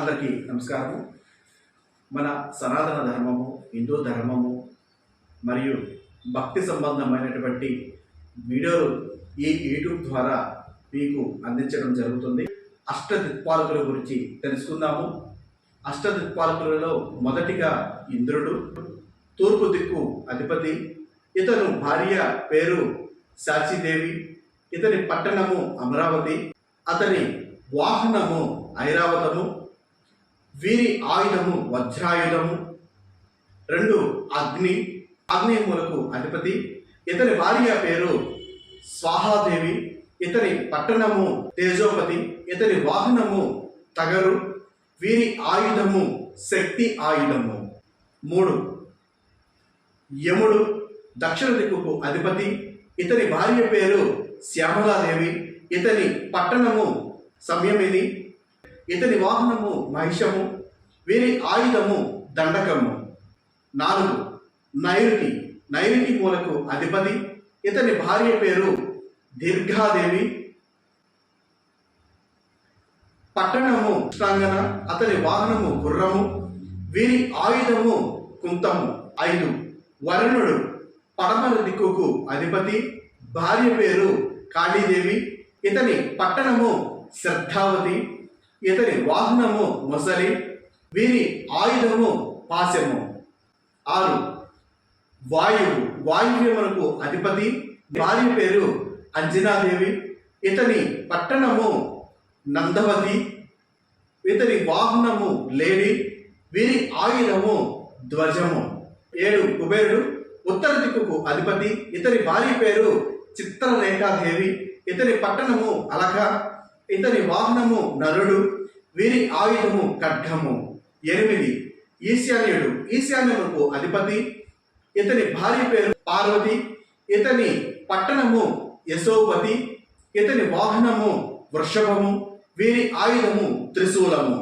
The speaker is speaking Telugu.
అందరికీ నమస్కారము. మన సనాతన ధర్మము హిందూ ధర్మము మరియు భక్తి సంబంధమైనటువంటి వీడియోలు ఈ యూట్యూబ్ ద్వారా మీకు అందించడం జరుగుతుంది. అష్టదిక్పాలకుల గురించి తెలుసుకుందాము. అష్టదిక్పాలకులలో మొదటిగా ఇంద్రుడు తూర్పు దిక్కు అధిపతి ఇతను భార్య పేరు సాచిదేవి ఇతని పట్టణము అమరావతి అతని వాహనము ఐరావతము వీరి ఆయుధము వజ్రాయుధము. రెండు అగ్ని అగ్నియములకు అధిపతి. ఇతని భార్య పేరు స్వాహాదేవి. ఇతని పట్టణము తేజోపతి. ఇతని వాహనము తగరు. వీరి ఆయుధము శక్తి ఆయుధము. మూడు యముడు దక్షిణ దిక్కుకు అధిపతి. ఇతని భార్య పేరు శ్యామలాదేవి. ఇతని పట్టణము సంయమిని ఇతని వాహనము మహిషము వీరి ఆయుధము దండకము. నాలుగు నైరుతి. నైరుతి మూలకు అధిపతి. ఇతని భార్య పేరు దీర్ఘాదేవి. పట్టణము కృష్ణాంగన అతని వాహనము గుర్రము. వీరి ఆయుధము కుంతము. ఐదు వరుణుడు పడమర దిక్కుకు అధిపతి. భార్య పేరు కాళీదేవి. ఇతని పట్టణము శ్రద్ధావతి. ఇతని వాహనము మొసలి వీరి ఆయుధము పాశము. ఆరు వాయువు వాయువ్యమునకు అధిపతి భార్య పేరు అంజనాదేవి ఇతని పట్టణము నందవతి ఇతని వాహనము లేడి వీరి ఆయుధము ధ్వజము. ఏడు కుబేరుడు ఉత్తర దిక్కుకు అధిపతి ఇతని భార్య పేరు చిత్రరేఖాదేవి ఇతని పట్టణము అలక ఇతని వాహనము నరుడు వీరి ఆయుధము ఖడ్గము. ఎనిమిది ఈశాన్యుడు. ఈశాన్యముకు అధిపతి ఇతని భార్య పేరు పార్వతి ఇతని పట్టణము యశోపతి ఇతని వాహనము వృషభము వీరి ఆయుధము త్రిశూలము.